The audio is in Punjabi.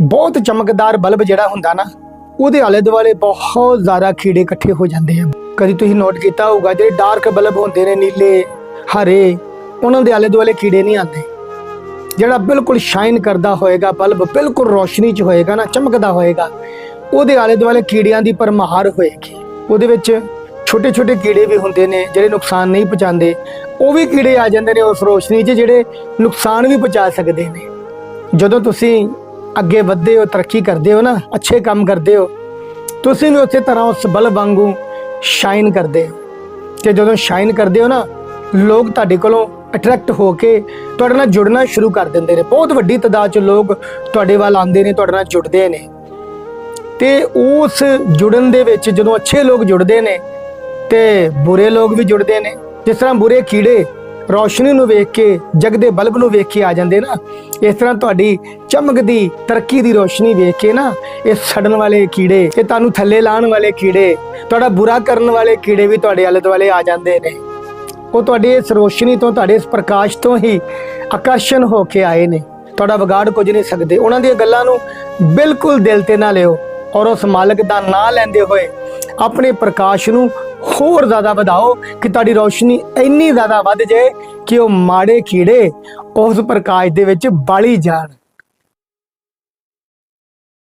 ਬਹੁਤ ਚਮਕਦਾਰ ਬਲਬ ਜਿਹੜਾ ਹੁੰਦਾ ਨਾ, ਉਹਦੇ ਆਲੇ ਦੁਆਲੇ ਬਹੁਤ ਜ਼ਿਆਦਾ ਕੀੜੇ ਇਕੱਠੇ ਹੋ ਜਾਂਦੇ ਆ। ਕਦੀ ਤੁਸੀਂ ਨੋਟ ਕੀਤਾ ਹੋਊਗਾ, ਜਿਹੜੇ ਡਾਰਕ ਬਲਬ ਹੁੰਦੇ ਨੇ, ਨੀਲੇ, ਹਰੇ, ਉਹਨਾਂ ਦੇ ਆਲੇ ਦੁਆਲੇ ਕੀੜੇ ਨਹੀਂ ਆਉਂਦੇ। ਜਿਹੜਾ ਬਿਲਕੁਲ ਸ਼ਾਈਨ ਕਰਦਾ ਹੋਏਗਾ ਬਲਬ, ਬਿਲਕੁਲ ਰੋਸ਼ਨੀ 'ਚ ਹੋਏਗਾ ਨਾ, ਚਮਕਦਾ ਹੋਏਗਾ, ਉਹਦੇ ਆਲੇ ਦੁਆਲੇ ਕੀੜਿਆਂ ਦੀ ਪਰਮਾਰ ਹੋਏਗੀ। ਉਹਦੇ ਵਿੱਚ ਛੋਟੇ ਛੋਟੇ ਕੀੜੇ ਵੀ ਹੁੰਦੇ ਨੇ, ਜਿਹੜੇ ਨੁਕਸਾਨ ਨਹੀਂ ਪਹੁੰਚਾਉਂਦੇ। ਉਹ ਵੀ ਕੀੜੇ ਆ ਜਾਂਦੇ ਨੇ, ਉਸ ਰੋਸ਼ਨੀ 'ਚ ਜਿਹੜੇ ਨੁਕਸਾਨ ਵੀ ਪਹੁੰਚਾ ਸਕਦੇ ਨੇ। ਜਦੋਂ ਤੁਸੀਂ ਅੱਗੇ ਵਧਦੇ ਹੋ, ਤਰੱਕੀ ਕਰਦੇ ਹੋ ਨਾ, ਅੱਛੇ ਕੰਮ ਕਰਦੇ ਹੋ, ਤੁਸੀਂ ਵੀ ਉਸੇ ਤਰ੍ਹਾਂ ਉਸ ਬਲਬ ਵਾਂਗੂ ਸ਼ਾਈਨ ਕਰਦੇ ਹੋ। ਤੇ ਜਦੋਂ ਸ਼ਾਈਨ ਕਰਦੇ ਹੋ ਨਾ, ਲੋਕ ਤੁਹਾਡੇ ਕੋਲੋਂ ਅਟਰੈਕਟ ਹੋ ਕੇ ਤੁਹਾਡੇ ਨਾਲ ਜੁੜਨਾ ਸ਼ੁਰੂ ਕਰ ਦਿੰਦੇ ਨੇ। ਬਹੁਤ ਵੱਡੀ ਤਾਦਾਦ ਚ ਲੋਕ ਤੁਹਾਡੇ ਵੱਲ ਆਉਂਦੇ ਨੇ, ਤੁਹਾਡੇ ਨਾਲ ਜੁੜਦੇ ਨੇ। ਤੇ ਉਸ ਜੁੜਨ ਦੇ ਵਿੱਚ ਜਦੋਂ ਅੱਛੇ ਲੋਕ ਜੁੜਦੇ ਨੇ ਤੇ ਬੁਰੇ ਲੋਕ ਵੀ ਜੁੜਦੇ ਨੇ, ਜਿਸ ਤਰ੍ਹਾਂ ਬੁਰੇ ਕੀੜੇ ਰੌਸ਼ਨੀ ਨੂੰ ਵੇਖ ਕੇ ਜਗਦੇ ਬਲਬ ਨੂੰ ਵੇਖ ਕੇ ਆ ਜਾਂਦੇ ਨਾ, ਇਸ ਤਰ੍ਹਾਂ ਤੁਹਾਡੀ ਚਮਕਦੀ, ਤਰੱਕੀ ਦੀ ਰੋਸ਼ਨੀ ਵੇਖ ਕੇ ਨਾ, ਇਹ ਸੜਨ ਵਾਲੇ ਕੀੜੇ, ਇਹ ਤੁਹਾਨੂੰ ਥੱਲੇ ਲਾਣ ਵਾਲੇ ਕੀੜੇ, ਤੁਹਾਡਾ ਬੁਰਾ ਕਰਨ ਵਾਲੇ ਕੀੜੇ ਵੀ ਤੁਹਾਡੇ ਆਲੇ ਦੁਆਲੇ ਆ ਜਾਂਦੇ ਨੇ। ਉਹ ਤੁਹਾਡੀ ਇਸ ਰੋਸ਼ਨੀ ਤੋਂ, ਤੁਹਾਡੇ ਇਸ ਪ੍ਰਕਾਸ਼ ਤੋਂ ਹੀ ਆਕਰਸ਼ਣ ਹੋ ਕੇ ਆਏ ਨੇ। ਤੁਹਾਡਾ ਵਿਗਾੜ ਕੁਝ ਨਹੀਂ ਸਕਦੇ। ਉਹਨਾਂ ਦੀਆਂ ਗੱਲਾਂ ਨੂੰ ਬਿਲਕੁਲ ਦਿਲ ਤੇ ਨਾ ਲਿਓ ਔਰ ਉਸ ਮਾਲਕ ਦਾ ਨਾਂ ਲੈਂਦੇ ਹੋਏ ਆਪਣੇ ਪ੍ਰਕਾਸ਼ ਨੂੰ ਹੋਰ ਜ਼ਿਆਦਾ ਵਧਾਓ ਕਿ ਤੁਹਾਡੀ ਰੋਸ਼ਨੀ ਇੰਨੀ ਜ਼ਿਆਦਾ ਵੱਧ ਜਾਏ ਕਿ ਉਹ ਮਾੜੇ ਕੀੜੇ ਉਸ ਪ੍ਰਕਾਸ਼ ਦੇ ਵਿੱਚ ਬਾਲੀ ਜਾਣ।